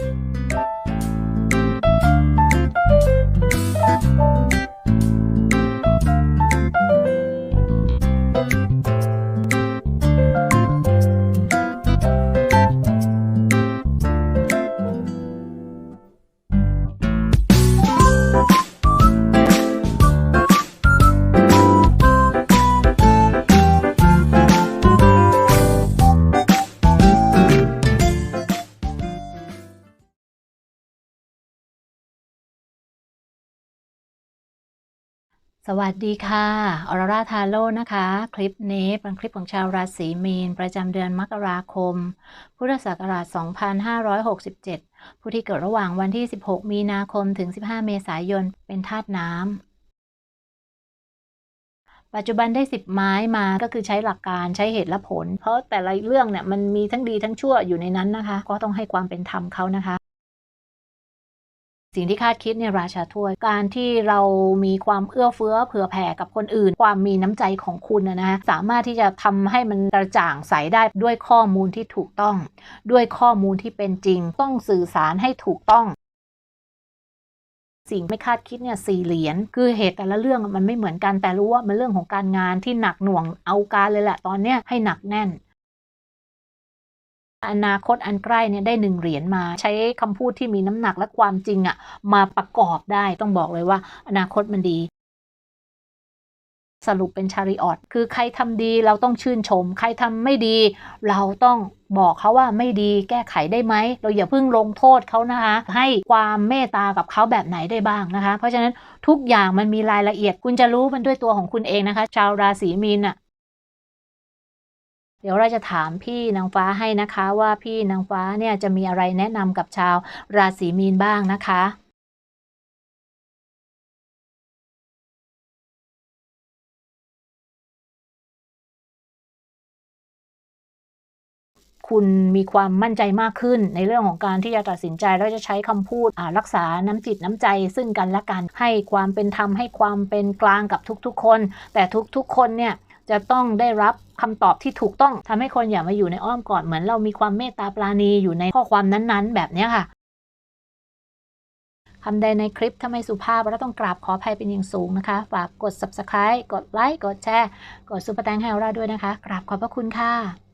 you สวัสดีค่ะ ออร่าทาโร่นะคะ คลิปนี้เป็นคลิปของชาวราศีมีน ประจำเดือนมกราคม พุทธศักราช 2567 ผู้ที่เกิดระหว่างวันที่ 16 มีนาคมถึง 15 เมษายน เป็นธาตุน้ำ ปัจจุบันได้ 10 ไม้มาก็คือใช้หลักการใช้เหตุและผล เพราะแต่ละเรื่องเนี่ยมันมีทั้งดีทั้งชั่วอยู่ในนั้นนะคะ ก็ต้องให้ความเป็นธรรมเขานะคะ สิ่งที่คาดคิดเนี่ยราชาถ้วย การที่เรามีความเอื้อเฟื้อเผื่อแผ่กับคนอื่น ความมีน้ำใจของคุณนะนะสามารถที่จะทำให้มันกระจ่างใสได้ด้วยข้อมูลที่ถูกต้อง ด้วยข้อมูลที่เป็นจริง ต้องสื่อสารให้ถูกต้องสิ่งไม่คาดคิดเนี่ยสี่เหรียญคือเหตุแต่ละเรื่องมันไม่เหมือนกันแต่รู้ว่ามันเรื่องของการงานที่หนักหน่วงเอาการเลยแหละตอนเนี้ยให้หนักแน่น อนาคตอันใกล้เนี่ยได้หนึ่งเหรียญมา ใช้คำพูดที่มีน้ำหนักและความจริงอะมาประกอบได้ต้องบอกเลยว่า อนาคตมันดี สรุปเป็นชาริออตคือใครทำดีเราต้องชื่นชม ใครทำไม่ดี เราต้องบอกเขาว่าไม่ดีแก้ไขได้ไหม เราอย่าเพิ่งลงโทษเขานะคะ ให้ความเมตตากับเขาแบบไหนได้บ้างนะคะ เพราะฉะนั้นทุกอย่างมันมีรายละเอียดคุณจะรู้มันด้วยตัวของคุณเองนะคะ ชาวราศีมีนอะ เดี๋ยวเราจะถามพี่นางฟ้าให้นะคะว่าพี่นางฟ้าเนี่ยจะมีอะไรแนะนำกับชาวราศีมีนบ้างนะคะคุณมีความมั่นใจมากขึ้นในเรื่องของการที่จะตัดสินใจแล้วจะใช้คำพูดรักษาน้ำจิตน้ำใจซึ่งกันและกันให้ความเป็นธรรมให้ความเป็นกลางกับทุกๆคน แต่ทุกๆคนเนี่ย จะต้องได้รับคำตอบที่ถูกต้องทำให้คนอย่ามาอยู่ในอ้อมกอดเหมือนเรามีความเมตตาปราณีอยู่ในข้อความนั้นๆ แบบนี้ค่ะคำใดในคลิปถ้าไม่สุภาพเราต้องกราบขออภัยเป็นอย่างสูงนะคะ ฝากกด subscribe กดไลค์ กดแชร์ กดซุปเปอร์แตงให้เราด้วยนะคะ กราบขอบพระคุณค่ะ